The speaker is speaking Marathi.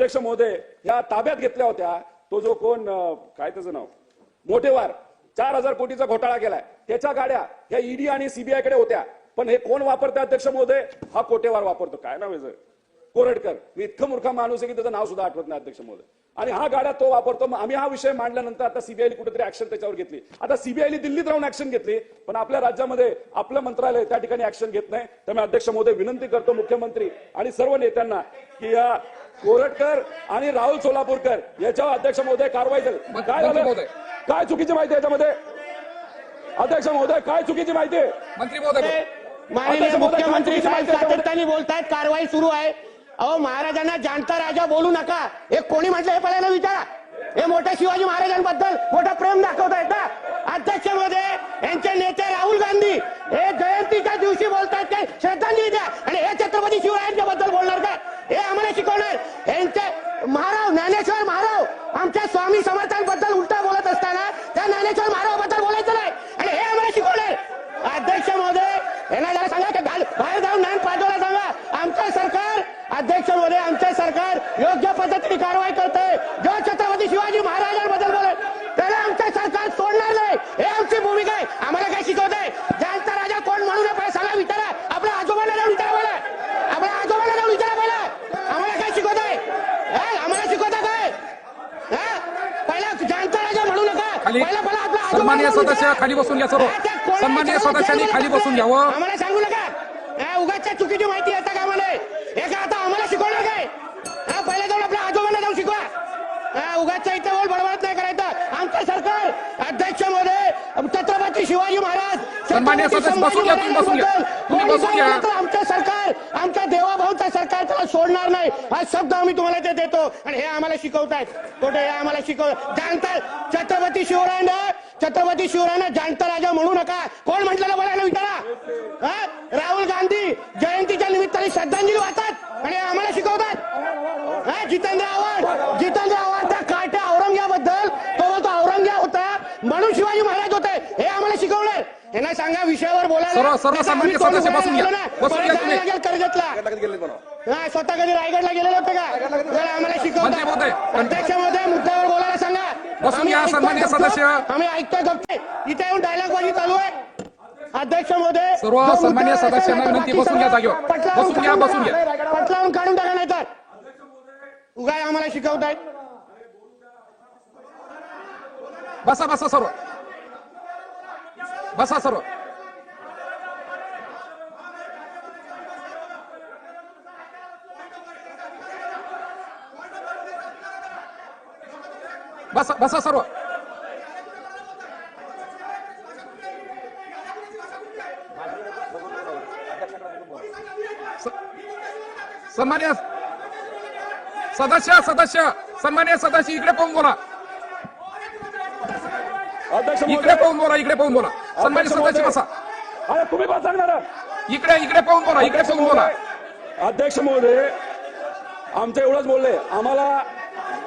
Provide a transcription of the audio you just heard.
अध्यक्ष महोदय ह्या ताब्यात घेतल्या होत्या. तो जो कोण काय त्याचं नाव? मोठेवार चार हजार कोटीचा घोटाळा केलाय. त्याच्या गाड्या ह्या ईडी आणि सीबीआयकडे होत्या. पण हे कोण वापरते अध्यक्ष महोदय? हा कोटेवार वापरतो. काय नाव आहे कोरडकर. मी इतकं मूर्खा माणूस आहे की त्याचं नाव सुद्धा आठवत नाही अध्यक्ष महोदय. आणि हा गाड्या तो वापरतो. मग आम्ही हा विषय मांडल्यानंतर आता सीबीआयने कुठेतरी ऍक्शन त्याच्यावर घेतली. आता सीबीआयने दिल्लीत राहून ऍक्शन घेतली पण आपल्या राज्यामध्ये आपलं मंत्रालय त्या ठिकाणी ऍक्शन घेत नाही. त्यामुळे अध्यक्ष महोदय विनंती करतो मुख्यमंत्री आणि सर्व नेत्यांना की या कोरटकर आणि राहुल सोलापूरकर याच्यावर अध्यक्ष महोदय कारवाई झाली काय झालं. काय चुकीची माहिती आहे याच्यामध्ये? अध्यक्ष महोदय काय चुकीची माहिती आहे? मंत्री महोदय. मुख्यमंत्री साहेब सातत्याने बोलतायत कारवाई सुरू आहे. अहो महाराजांना जाणता राजा बोलू नका. हे कोणी म्हटलं हे पहिल्याला विचारा. हे मोठ्या शिवाजी महाराजांबद्दल मोठं प्रेम दाखवतायत ना अध्यक्षमध्ये यांचे नेते राहुल गांधी हे जयंतीच्या दिवशी बोलतायत ते. श्रद्धांजली द्या. आणि हे छत्रपती शिवरायांच्या बद्दल बोलणार का? हे आम्हाला शिकवणार. यांचे महाराव ज्ञानेश्वर महाराव आमच्या स्वामी समर्थांबद्दल उलटा बोलत असताना त्या ज्ञानेश्वर महारावाबद्दल बोलायचं नाही. आणि हे आम्हाला शिकवणार. अध्यक्ष महोदय यांना जरा सांगा की घाल- बाहेर जाऊन ज्ञान पाठवायला सांगा आमचं सरकार अध्यक्ष महोदय आमचं सरकार योग्य पद्धतीने कारवाई करते जो छत्रपती शिवाजी महाराजांबद्दल बोले त्याला आमचं सरकार सोडणार नाही. हे आमची भूमिका आहे. आम्हाला काय शिकवत आहे ज्यांचा राजा कोण म्हणू नये पहिला सांगा विचारा. आपल्या आजोबाला जाऊन विचारा पहिला आपल्या आजोबाला जाऊन विचारा पहिला आम्हाला काय शिकवत आहे हा? आम्हाला शिकवता काय? हा? पहिला ज्यांचा राजा म्हणू नका. पहिला पहिला सन्माननीय जाऊन सदस्य. खाली बसून घ्या सर्व. विचारू, सदस्यांनी खाली बोलत बसून. घ्यावं. आम्हाला सांगू नका. उगाचच्या चुकीची माहिती येतं का आम्हाला हे का आता आम्हाला शिकवणार काय हा पहिले जाऊन आपल्या आजोबांना जाऊन शिकवा हा उगाचच्या इथे बोल बडबडत नाही करायचं. आमचं सरकार अध्यक्षमध्ये छत्रपती शिवाजी महाराज आमचं सरकार आमच्या देवाभाऊचं सरकार त्याला सोडणार नाही. हा शब्द आम्ही तुम्हाला ते देतो. आणि हे आम्हाला शिकवतायत. कुठे हे आम्हाला शिकव जाणतात छत्रपती शिवरायांना छत्रपती शिवरायांना जाणता राजा म्हणू नका. कोण म्हटलेलं बोलायला विचारा हा? राहुल गांधी जयंतीच्या निमित्ताने श्रद्धांजली वाहतात आणि हे आम्हाला शिकवतात हा जितेंद्र आव्हाड जितेंद्र आव्हाड त्या काट्या औरंग्याबद्दल तो बोलतो औरंग्या होता. म्हणून शिवाजी महाराज होते हे आम्हाला शिकवणार यांना सांगा विषयावर बोलायला. नाहीतर कर्जतला हा, स्वतः कधी रायगडला गेलेले होते का? आम्हाला अध्यक्ष महोदय मुद्द्यावर बोलायला सांगा. सदस्य. आम्ही ऐकतोय गप्प. इथे येऊन डायलॉग बाजी चालू आहे. अध्यक्ष महोदय सर्व असेल सदस्यांना विनंती, बसून घ्या जागेवर. बसून घ्या, काढून बसून घ्या. टाका. पटलावून काढून टाका नाही तर. उगाय आम्हाला शिकवताय बसा बसा सर्व. बसा सर्व. बसा बसा सर्व. समाज सदस्य सदस्य. सन्मान्य सदस्य इकडे पाहून बोला. अध्यक्ष इकडे पाहून बोला इकडे पाहून बोला. सन्मान्य सदस्य. बसा. अरे तुम्ही पण सांगणार. इकडे इकडे पाहून बोला इकडे पाहून बोला. अध्यक्ष महोदय आमचं एवढंच बोलले. आम्हाला